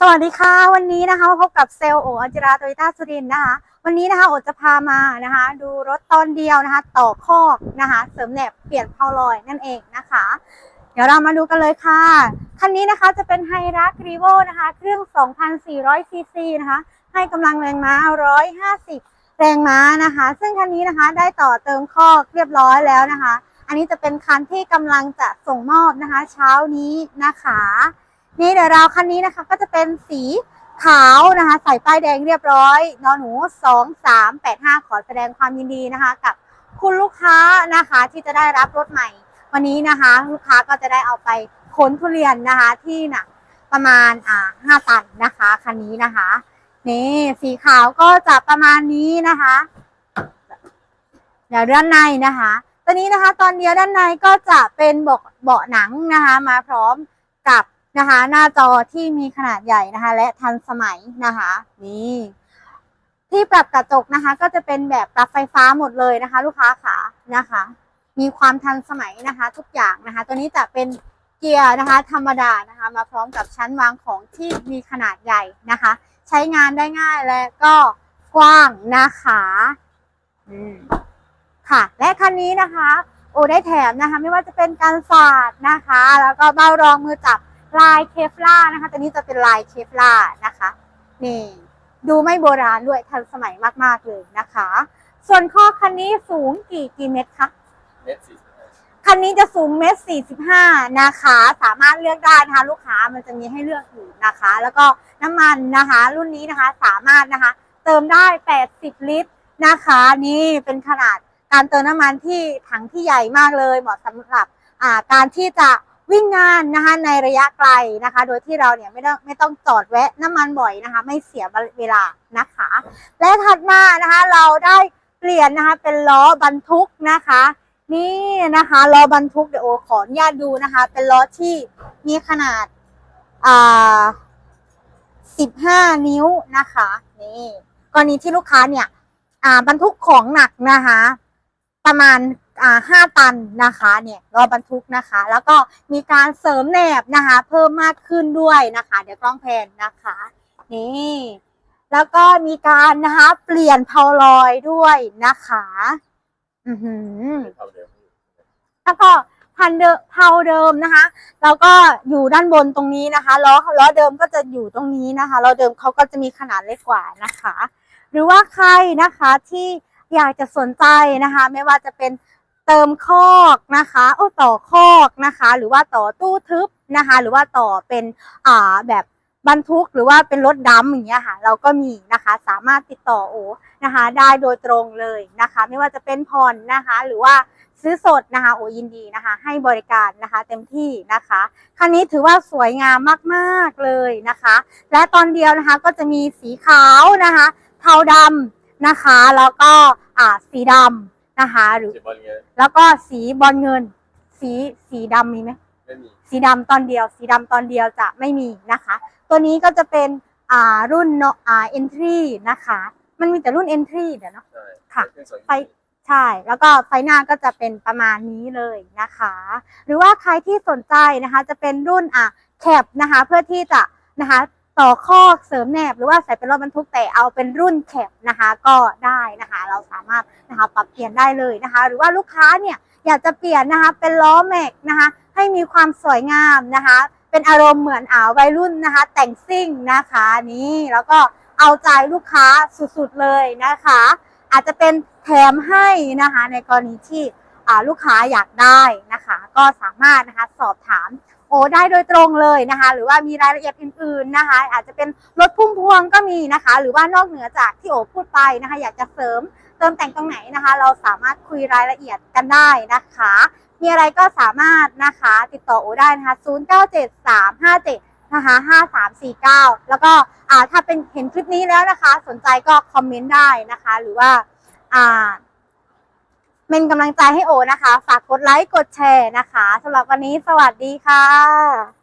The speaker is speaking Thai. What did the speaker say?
สวัสดีค่ะ วันนี้นะคะพบกับเซลล์โออัจิราโตโยต้าสุรินนะคะ วันนี้นะคะโอจะพามานะคะ ดูรถตอนเดียวนะคะ ต่อคอกนะคะ เสริมแหนบเปลี่ยนเพาลอยนั่นเองนะคะ เดี๋ยวเรามาดูกันเลยค่ะ คันนี้นะคะจะเป็นไฮรักรีโวนะคะ เครื่อง 2,400ซีซีนะคะ ให้กำลังแรงม้า 150 แรงม้านะคะ ซึ่งคันนี้นะคะได้ต่อเติมคอกเรียบร้อยแล้วนะคะ อันนี้จะเป็นคันที่กำลังจะส่งมอบนะคะ เช้านี้นะคะ นี่เดี๋ยวราวคันนี้นะคะ ก็จะเป็นสีขาวนะคะ ใส่ป้ายแดงเรียบร้อยนอนหนูสองสามแปดห้าขอแสดงความยินดีนะคะ กับคุณลูกค้านะคะที่จะได้รับรถใหม่ วันนี้นะคะ ลูกค้าก็จะได้เอาไปขนทุเรียนนะคะที่หนักประมาณอ่าห้าตันนะคะคันนี้นะคะนี่สีขาวก็จะประมาณนี้นะคะเดี๋ยวด้านในนะคะ ตัวนี้นะคะ ตอนเดียวด้านในก็จะเป็นเบาะเบาะหนังนะคะ มาพร้อม นะคะ หน้าจอที่มีขนาดใหญ่นะคะ และทันสมัยนะคะนี่ที่ปรับกระจกนะคะ ก็จะเป็นแบบปรับไฟฟ้าหมดเลยนะคะ ลูกค้าขานะคะ มีความทันสมัยนะคะ ทุกอย่างนะคะ ตัวนี้จะเป็นเกียร์นะคะ ธรรมดานะคะ มาพร้อมกับชั้นวางของที่มีขนาดใหญ่นะคะ ใช้งานได้ง่ายและก็กว้างนะคะอืมค่ะ และคันนี้นะคะ โอได้แถมนะคะ ไม่ว่าจะเป็นการสาดนะคะ แล้วก็เบ้ารองมือจับ ลายเคฟล่านะคะตัวนี้จะเป็นลายเคฟล่านะคะ นี่ ดูไม่โบราณด้วยทันสมัยมากๆเลยนะคะ ส่วนข้อคันนี้สูงกี่กี่เมตรคะเม็ดสี่สิบห้าคันนี้จะสูงเมตรสี่สิบห้านะคะ สามารถเลือกได้นะคะลูกค้ามันจะมีให้เลือกอยู่นะคะ แล้วก็น้ำมันนะคะ รุ่นนี้นะคะสามารถนะคะ เติมได้80ลิตรนะคะ นี่เป็นขนาดการเติมน้ำมันที่ถังที่ใหญ่มากเลยเหมาะสำหรับการที่จะ วิ่งงานนะคะในระยะไกลนะคะ โดยที่เราเนี่ยไม่ต้องไม่ต้องจอดแวะน้ำมันบ่อยนะคะ ไม่เสียเวลานะคะ และถัดมานะคะเราได้เปลี่ยนนะคะเป็นล้อบรรทุกนะคะ นี่นะคะล้อบรรทุกเดี๋ยวโอขออนุญาตดูนะคะ เป็นล้อที่มีขนาดอ่าสิบห้านิ้วนะคะนี่กรณีที่ลูกค้าเนี่ย อ่าบรรทุกของหนักนะคะ ประมาณ ห้าตันนะคะเนี่ยล้อบรรทุกนะคะ แล้วก็มีการเสริมแหนบนะคะ เพิ่มมากขึ้นด้วยนะคะ เดี๋ยวกล้องแพนนะคะนี่แล้วก็มีการนะคะเปลี่ยนเพาลอยด้วยนะคะ อือหือแล้วก็พันเดิมเผาเดิมนะคะ แล้วก็อยู่ด้านบนตรงนี้นะคะล้อล้อเดิมก็จะอยู่ตรงนี้นะคะล้อเดิมเขาก็จะมีขนาดเล็กกว่านะคะ หรือว่าใครนะคะที่อยากจะสนใจนะคะ ไม่ว่าจะเป็น เติมคอกนะคะโอ้ต่อคอกนะคะ หรือว่าต่อตู้ทึบนะคะ หรือว่าต่อเป็นอ่าแบบบรรทุกหรือว่าเป็นรถดำอย่างเงี้ยค่ะ เราก็มีนะคะสามารถติดต่อโอนะคะ ได้โดยตรงเลยนะคะ ไม่ว่าจะเป็นผ่อนนะคะ หรือว่าซื้อสดนะคะโอยินดีนะคะ ให้บริการนะคะเต็มที่นะคะคันนี้ถือว่าสวยงามมากๆเลยนะคะ และตอนเดียวนะคะก็จะมีสีขาวนะคะ เทาดำนะคะ แล้วก็อ่าสีดำ นะคะ หรือสิบบอลเงี้ยแล้วก็สีบอลเงิน สีสีดำมีไหม ไม่มี สีดำตอนเดียว สีดำตอนเดียวจะไม่มีนะคะ ตัวนี้ก็จะเป็นอ่ารุ่นเนาะอ่า entry นะคะ มันมีแต่รุ่น entry เดี๋ยวเนาะ ใช่ค่ะเครื่องสองไฟใช่ แล้วก็ไฟหน้าก็จะเป็นประมาณนี้เลยนะคะ หรือว่าใครที่สนใจนะคะ จะเป็นรุ่นอะแคปนะคะ เพื่อที่จะนะคะ ต่อคอกเสริมแหนบหรือว่าใส่เป็นรถบรรทุกแต่เอาเป็นรุ่นแคปนะคะก็ได้นะคะ เราสามารถนะคะปรับเปลี่ยนได้เลยนะคะ หรือว่าลูกค้าเนี่ยอยากจะเปลี่ยนนะคะเป็นล้อแม็กนะคะให้มีความสวยงามนะคะ เป็นอารมณ์เหมือนอ่าวัยรุ่นนะคะ แต่งซิ่งนะคะนี่แล้วก็เอาใจลูกค้าสุดๆเลยนะคะ อาจจะเป็นแถมให้นะคะในกรณีที่อ่าลูกค้าอยากได้นะคะ ก็สามารถนะคะสอบถาม โอ้ได้โดยตรงเลยนะคะ หรือว่ามีรายละเอียดอื่นๆนะคะ อาจจะเป็นรถพุ่มพวงก็มีนะคะ หรือว่านอกเหนือจากที่โอพูดไปนะคะ อยากจะเสริมเติมแต่งตรงไหนนะคะ เราสามารถคุยรายละเอียดกันได้นะคะ มีอะไรก็สามารถนะคะติดต่อโอได้นะคะ 097357นะคะ5349 แล้วก็อ่าถ้าเป็นเห็นคลิปนี้แล้วนะคะ สนใจก็คอมเมนต์ได้นะคะ หรือว่าอ่า เป็นกำลังใจให้โอนะคะ ฝากกดไลค์กดแชร์นะคะสำหรับวันนี้สวัสดีค่ะ